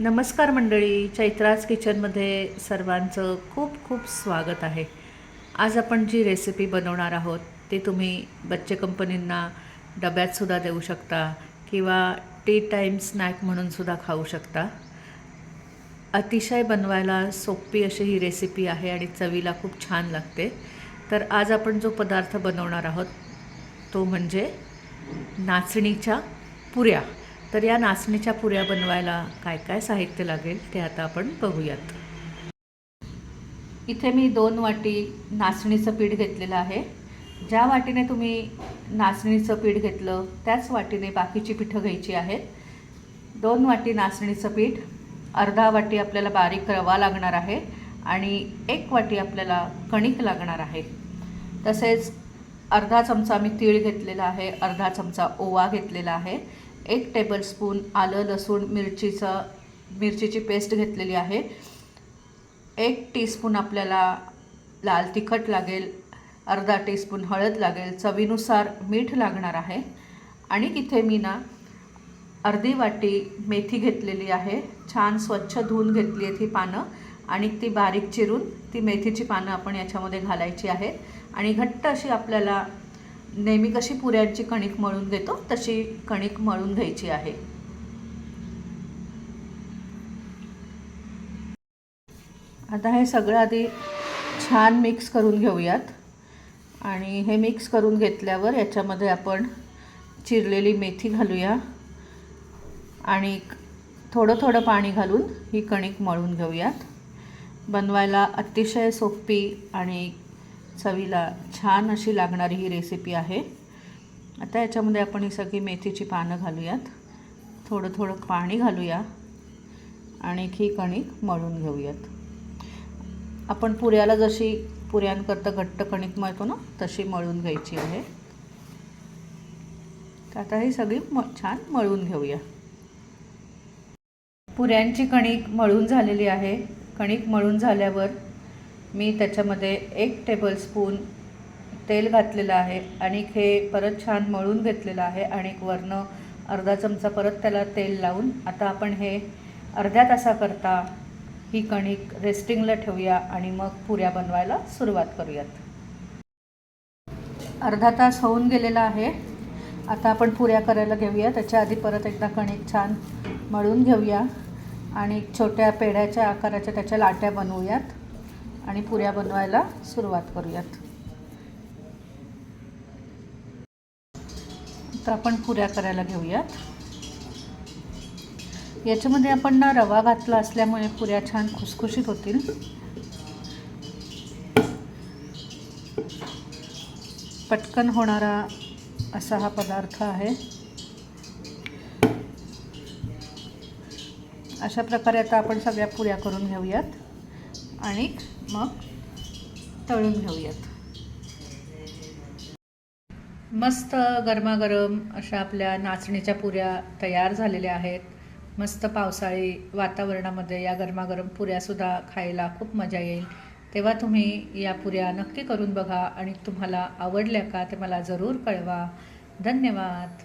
नमस्कार मंडळी चैत्राज किचनमध्ये सर्वांचं खूप खूप स्वागत आहे. आज आपण जी रेसिपी बनवणार आहोत ती तुम्ही बच्चे कंपनींना डब्यातसुद्धा देऊ शकता किंवा टी टाईम स्नॅक म्हणूनसुद्धा खाऊ शकता. अतिशय बनवायला सोपी अशी ही रेसिपी आहे आणि चवीला खूप छान लागते. तर आज आपण जो पदार्थ बनवणार आहोत तो म्हणजे नाचणीच्या पुऱ्या. तर या नाचणीच्या पुऱ्या बनवायला काय काय साहित्य लागेल ते आता आपण बघूयात. इथे मी दोन वाटी नाचणीचं पीठ घेतलेलं आहे. ज्या वाटीने तुम्ही नाचणीचं पीठ घेतलं त्याच वाटीने बाकीची पिठं घ्यायची आहेत. दोन वाटी नाचणीचं पीठ अर्धा वाटी आपल्याला बारीक रवा लागणार आहे आणि एक वाटी आपल्याला कणिक लागणार आहे. तसेच अर्धा चमचा मी तीळ घेतलेला आहे अर्धा चमचा ओवा घेतलेला आहे. एक टेबलस्पून आलं लसूण मिरचीचा मिरचीची पेस्ट घेतलेली आहे. एक टीस्पून आपल्याला लाल तिखट लागेल अर्धा टीस्पून हळद लागेल चवीनुसार मीठ लागणार आहे. आणि इथे मी ना अर्धी वाटी मेथी घेतलेली आहे. छान स्वच्छ धुवून घेतली आहे ती पानं. आणि ती बारीक चिरून ती मेथीची पानं आपण याच्यामध्ये घालायची आहेत. आणि घट्ट अशी आपल्याला नेहमी कशी पुऱ्यांची कणिक मळून घेतो तशी कणिक मळून घ्यायची आहे. आता हे सगळं आधी छान मिक्स करून घेऊयात. आणि हे मिक्स करून घेतल्यावर याच्यामध्ये आपण चिरलेली मेथी घालूया. आणि थोडं थोडं पाणी घालून ही कणिक मळून घेऊयात. बनवायला अतिशय सोपी आणि चवीला छान अशी लागणारी ही रेसिपी आहे. आता याच्यामध्ये आपण ही सगळी मेथीची पानं घालूयात. थोडं थोडं पाणी घालूया. आणि ही कणिक मळून घेऊयात. आपण पुऱ्याला जशी पुऱ्यांकरता घट्ट कणिक मळतो ना तशी मळून घ्यायची आहे. तर आता ही सगळी म छान मळून घेऊया. पुऱ्यांची कणिक मळून झालेली आहे. कणिक मळून झाल्यावर मी त्याच्यामध्ये एक टेबलस्पून तेल घातलेलं आहे आणि हे परत छान मळून घेतलेलं आहे आणि वरनं अर्धा चमचा परत त्याला तेल लावून आता आपण हे अर्ध्या तासाकरता ही कणिक रेस्टिंगला ठेवूया आणि मग पुऱ्या बनवायला सुरुवात करूयात. अर्धा तास होऊन गेलेला आहे. आता आपण पुऱ्या करायला घेऊया. त्याच्या आधी परत एकदा कणिक छान मळून घेऊया आणि छोट्या पेढ्याच्या आकाराच्या त्याच्या लाट्या बनवूयात. आणि पुऱ्या बनवायला सुरुवात करूयात. आता आपण पुऱ्या करायला घेऊयात. याच्यामध्ये आपण ना रवा घातला असल्यामुळे पुऱ्या छान खुसखुशीत होतील. पटकन होणारा असा हा पदार्थ आहे. अशा प्रकारे आता आपण सगळ्या पुऱ्या करून घेऊयात. आणि मग तळून घेऊयात. मस्त गरमागरम अशा आपल्या नाचणीच्या पुऱ्या तयार झालेल्या आहेत. मस्त पावसाळी वातावरणामध्ये या गरमागरम पुऱ्यासुद्धा खायला खूप मजा येईल. तेव्हा तुम्ही या पुऱ्या नक्की करून बघा आणि तुम्हाला आवडल्या का ते मला जरूर कळवा. धन्यवाद.